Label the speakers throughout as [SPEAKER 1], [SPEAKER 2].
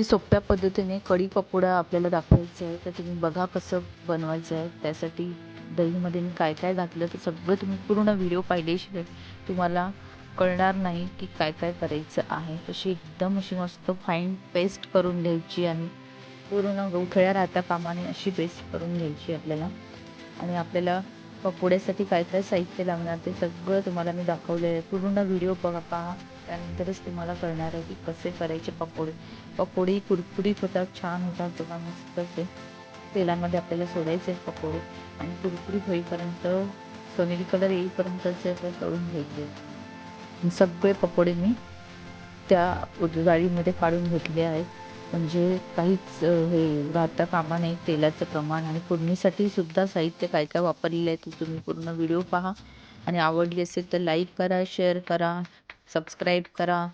[SPEAKER 1] अगदी सोप्या पद्धतीने कढी पकोडा आपल्याला दाखवायचा आहे तर तुम्ही बघा कसं बनवायचं आहे. त्यासाठी दहीमध्ये मी काय काय घातलं ते सगळं तुम्ही पूर्ण व्हिडिओ पाहिल्याशिवाय तुम्हाला कळणार नाही की काय काय करायचं आहे. तशी एकदम अशी मस्त फाईन पेस्ट करून घ्यायची आणि पूर्ण गवठळ्या राहता कामाने अशी पेस्ट करून घ्यायची आपल्याला. आणि आपल्याला पकोड्यासाठी काय काय साहित्य लागणार ते सगळं तुम्हाला मी दाखवलं आहे. पूर्ण व्हिडिओ बघा. पहा त्यानंतरच तुम्हाला कळणार आहे की कसे करायचे पकोडे. पकोडे कुरकुरीत होतात छान होतात बघा मस्त ते तेलामध्ये आपल्याला सोडायचे आहेत पकोडे. आणि कुरकुरीत होईपर्यंत सोनेरी कलर येईपर्यंतचे ते तळून घ्यायचे सगळे पकोडे मी त्या गाडीमध्ये काढून घेतले आहेत. म्हणजे काहीच हे राहता कामा नाही तेलाचं प्रमाण. आणि फोडणीसाठी सुद्धा साहित्य काय काय वापरलेलं आहे ते तुम्ही पूर्ण व्हिडिओ पहा. आणि आवडली असेल तर लाईक करा शेअर करा. सबस्क्राईब करा.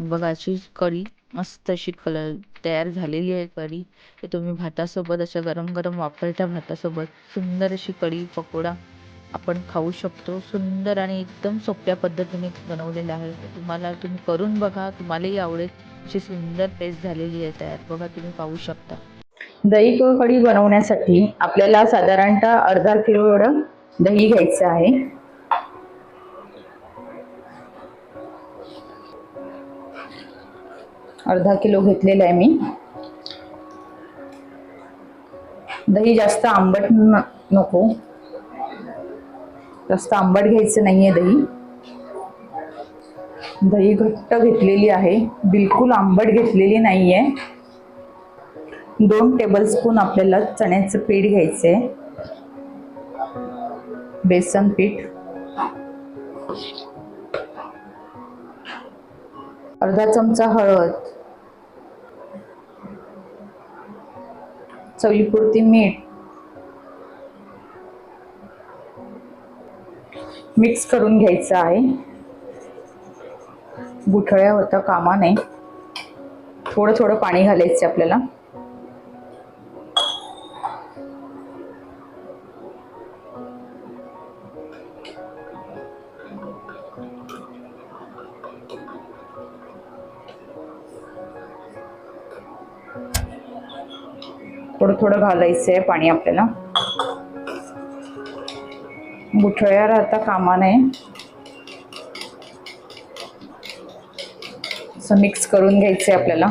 [SPEAKER 1] बघा अशी कढी मस्त अशी कलर तयार झालेली आहे कढी. ते तुम्ही भातासोबत अशा गरम गरम वापरत्या भातासोबत. सुंदर अशी कढी पकोडा आपण खाऊ शकतो. सुंदर आणि एकदम सोप्या पद्धतीने बनवलेलं आहे. तुम्हाला तुम्ही करून बघा. तुम्हालाही आवडेल. अशी सुंदर पेस्ट झालेली आहे तयार. बघा तुम्ही पाहू शकता.
[SPEAKER 2] दही कढी बनवण्यासाठी आपल्याला साधारणतः अर्धा किलो एवढं दही घ्यायचं आहे. अर्धा किलो घेतलेलं आहे मी. दही जास्त आंबट न- नको. जास्त आंबट घ्यायचं नाही आहे दही. दही घट्ट घेतलेली आहे. बिलकुल आंबट घेतलेली नाही आहे दोन टेबलस्पून आपल्याला चण्याचं पीठ घ्यायचं आहे बेसन पीठ. अर्धा चमचा हळद. चवीपुरती मीठ मिक्स करून घ्यायचं आहे. गुठळ्या होता कामा नये. थोडं थोडं पाणी घालायचं आपल्याला. थोडं थोडं घालायचं आहे पाणी आपल्याला. गुठळ्या राहता कामा नये. असं मिक्स करून घ्यायचं आहे आपल्याला.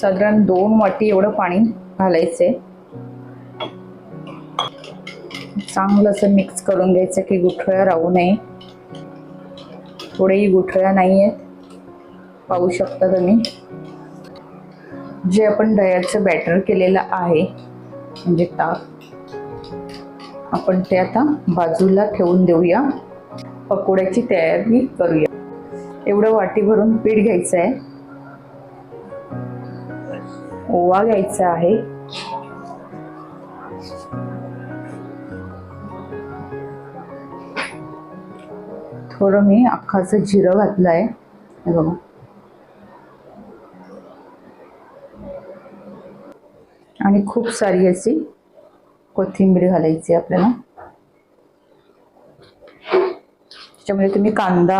[SPEAKER 2] साधारण दोन वाटी एवढं पाणी घालायचंय. चांगलं असं मिक्स करून घ्यायचं की गुठळ्या राहू नये. थोडेही गुठळ्या नाही आहेत पाहू शकता तुम्ही. जे आपण दह्याचं बॅटर केलेलं आहे म्हणजे ताक आपण ते आता बाजूला ठेवून देऊया. पकोड्याची तयारी करूया. एवढं वाटी भरून पीठ घ्यायचं आहे ओवा घ्यायचा आहे. थोडं मी अख्खाचं जिरं घातलं आहे हे बघा. आणि खूप सारी अशी कोथिंबीर घालायची आपल्याला. त्याच्यामध्ये तुम्ही कांदा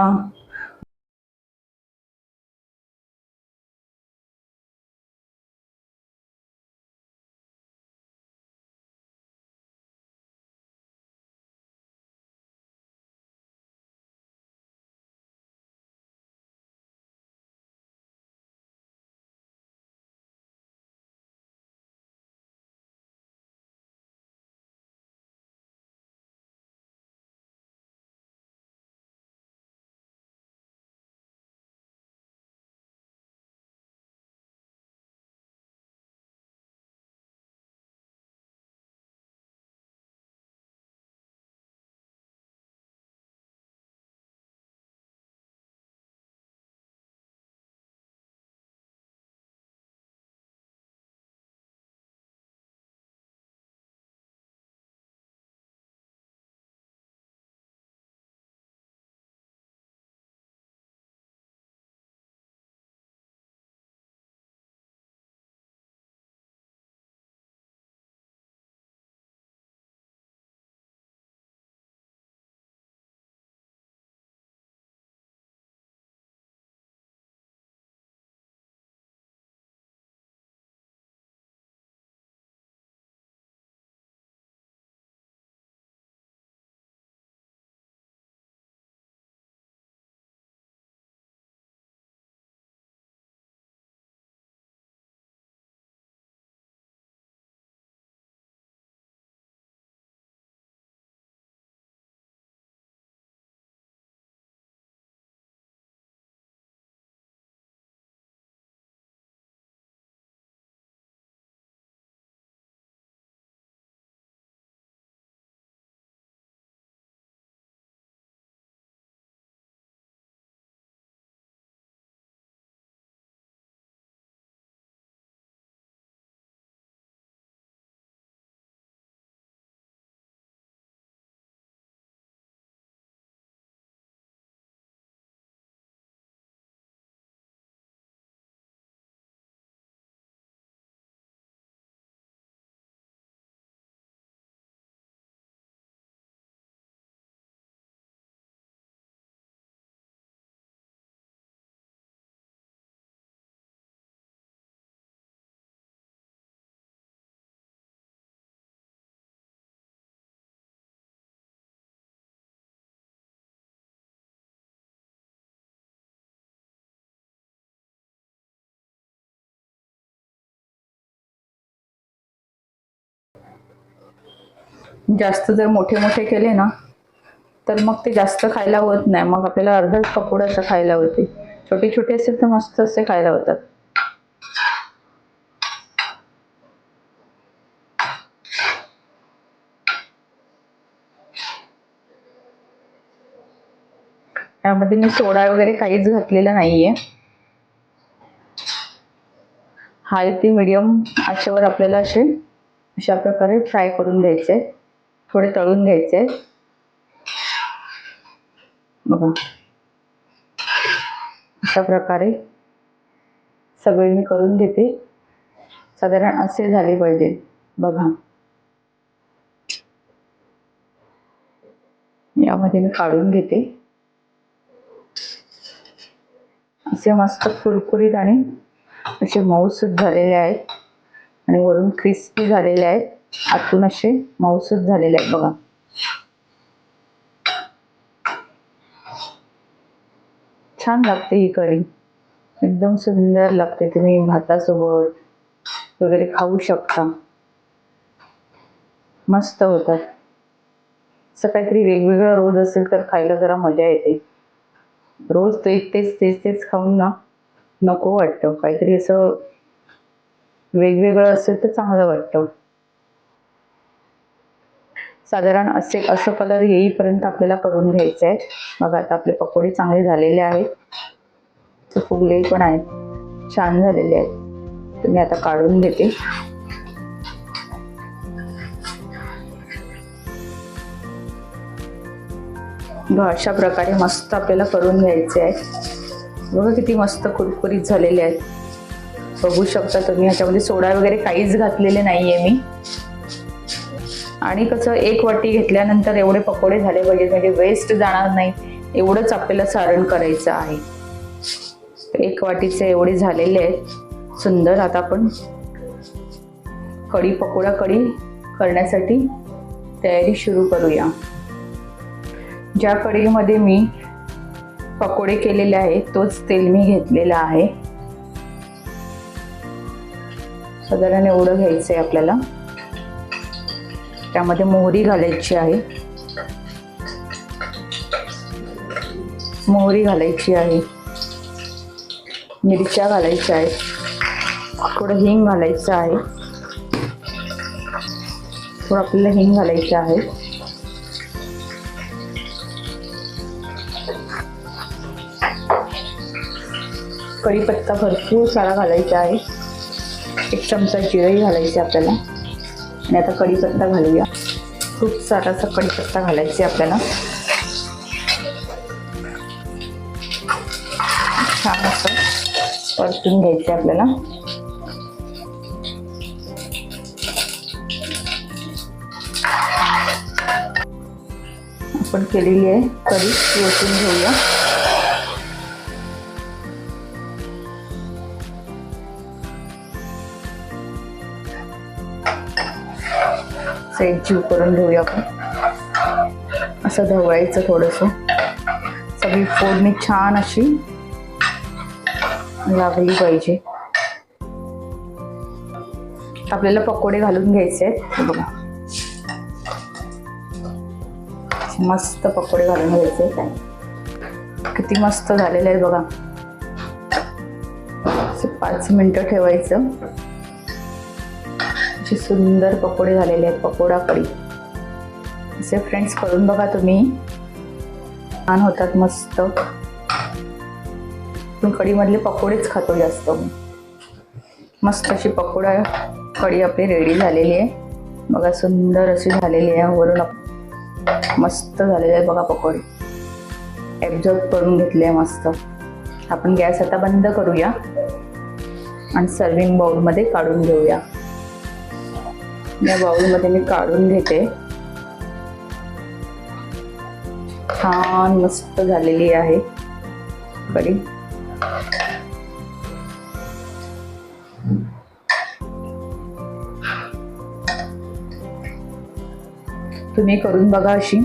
[SPEAKER 2] जास्त जर मोठे मोठे केले ना तर मग ते जास्त खायला होत नाही. मग आपल्याला अर्धाच पकोडा असं खायला होते. छोटे छोटे असेल तर मस्त असे खायला होतात. यामध्ये मी सोडा वगैरे काहीच घातलेला नाहीये. हाय ती मिडियम आचेवर आपल्याला असे अशा प्रकारे फ्राय करून द्यायचे. थोडे तळून घ्यायचे. बघा. अशा प्रकारे सगळे मी करून घेते. साधारण असे झाले पाहिजे. बघा. यामध्ये मी काढून घेते. असे मस्त कुरकुरीत आणि असे मऊसूत झालेले आहेत. आणि वरून क्रिस्पी झालेले आहेत. आतून असे मऊसूत झालेले आहेत बघा. छान लागते ही कढी. एकदम सुंदर लागते तुम्ही भातासोबत वगैरे खाऊ शकता. मस्त होतात. असं काहीतरी वेगवेगळं रोज असेल तर खायला जरा मजा येते. रोज ते तेच तेच तेच खाऊन ना नको वाटतं. काहीतरी असं वेगवेगळं असेल तर चांगलं वाटतं. साधारण असे असं कलर येईपर्यंत आपल्याला करून घ्यायचं आहे बघा आता आपले पकोडे चांगले झालेले आहेत. फुगले पण आहेत. छान झालेले आहेत. तुम्ही आता काढून घेते. अशा प्रकारे मस्त आपल्याला करून घ्यायचे आहे बघा किती मस्त कुरकुरीत झालेले आहेत. बघू शकता तुम्ही ह्याच्यामध्ये सोडा वगैरे काहीच घातलेले नाही आहे मी. आणि कसं एक वाटी घेतल्यानंतर एवढे पकोडे झाले पाहिजे म्हणजे वेस्ट जाणार नाही. एवढंच आपल्याला सारण करायचं आहे. एक वाटीचे एवढे झालेले आहेत. सुंदर आता आपण कढी पकोडा कढी करण्यासाठी तयारी सुरू करूया. ज्या कढीमध्ये मी पकोडे केलेले आहेत तोच तेल मी घेतलेला आहे. साधारण एवढं घ्यायचं आहे आपल्याला. त्यामध्ये मोहरी घालायची आहे. मोहरी घालायची आहे. मिरच्या घालायच्या आहेत. थोडं हिंग घालायचं आहे. थोडं आपल्याला हिंग घालायचं आहे. कढीपत्ता भरपूर सारा घालायचा आहे. एक चमचा जिरही घालायची आपल्याला. आणि आता कढीपत्ता घालूया. खूप सारासा कढीपत्ता घालायचे आपल्याला. छान असं परतून घ्यायचे आपल्याला. आपण केलेली आहे कढी ती ओतून घेऊया. सेट जीव करून घेऊया आपण. असं ढवळायचं थोडंसं. सगळी फोडणी छान अशी लागली पाहिजे. आपल्याला पकोडे घालून घ्यायचे आहेत. बघा. मस्त पकोडे घालून घ्यायचे किती मस्त झालेले आहे बघा. पाच मिनिटं ठेवायचं. असे सुंदर पकोडे झालेले आहेत पकोडा कढी असे फ्रेंड्स करून बघा तुम्ही. छान होतात मस्त. पण कढीमधले पकोडेच खातो जास्त. मस्त अशी पकोडा कढी आपली रेडी झालेली आहे. बघा सुंदर अशी झालेली आहे. वरून मस्त झालेले आहे बघा पकोडे. ॲब्झॉर्ब करून घेतले आहे मस्त. आपण गॅस आता बंद करूया. आणि सर्विंग बाउलमध्ये काढून घेऊया. या बाउलमध्ये मी काढून घेते. छान मस्त झालेली आहे. कढी तुम्ही करून बघा अशी.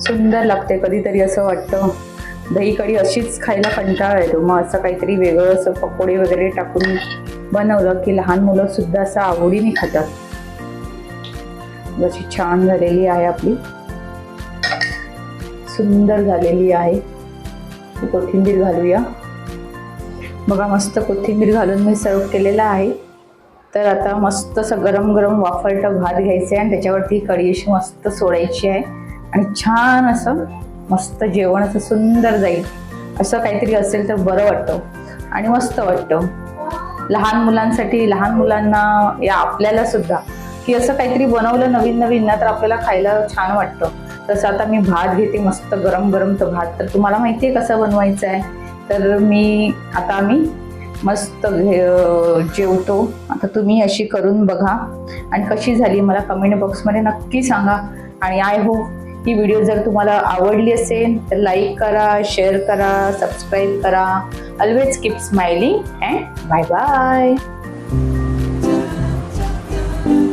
[SPEAKER 2] सुंदर लागते कधीतरी असं वाटतं. दही कढी अशीच खायला कंटाळा येतो. मग असं काहीतरी वेगळं असं पकोडे वगैरे टाकून बनवलं की लहान मुलं सुद्धा असं आवडीने खातात. जशी छान झालेली आहे आपली. सुंदर झालेली आहे. कोथिंबीर घालूया. बघा मस्त कोथिंबीर घालून मी सर्व केलेला आहे. तर आता मस्त असं गरम गरम वाफळटं भात घ्यायचं आहे आणि त्याच्यावरती कढी अशी मस्त सोडायची आहे. आणि छान असं मस्त जेवण असं सुंदर जाईल. असं काहीतरी असेल तर बरं वाटतं. आणि मस्त वाटतं. लहान मुलांसाठी लहान मुलांना या आपल्याला सुद्धा. की असं काहीतरी बनवलं नवीन नवीन ना तर आपल्याला खायला छान वाटतं. तसं आता मी भात घेते मस्त गरम गरम तो भात. तर तुम्हाला माहिती आहे कसं बनवायचं आहे? तर मी आता आम्ही मस्त घे जेवतो. आता तुम्ही अशी करून बघा. आणि कशी झाली मला कमेंट बॉक्समध्ये नक्की सांगा. आणि आय हो ही व्हिडिओ जर तुम्हाला आवडली असेल तर लाईक करा शेअर करा सबस्क्राईब करा. Always keep smiling and bye bye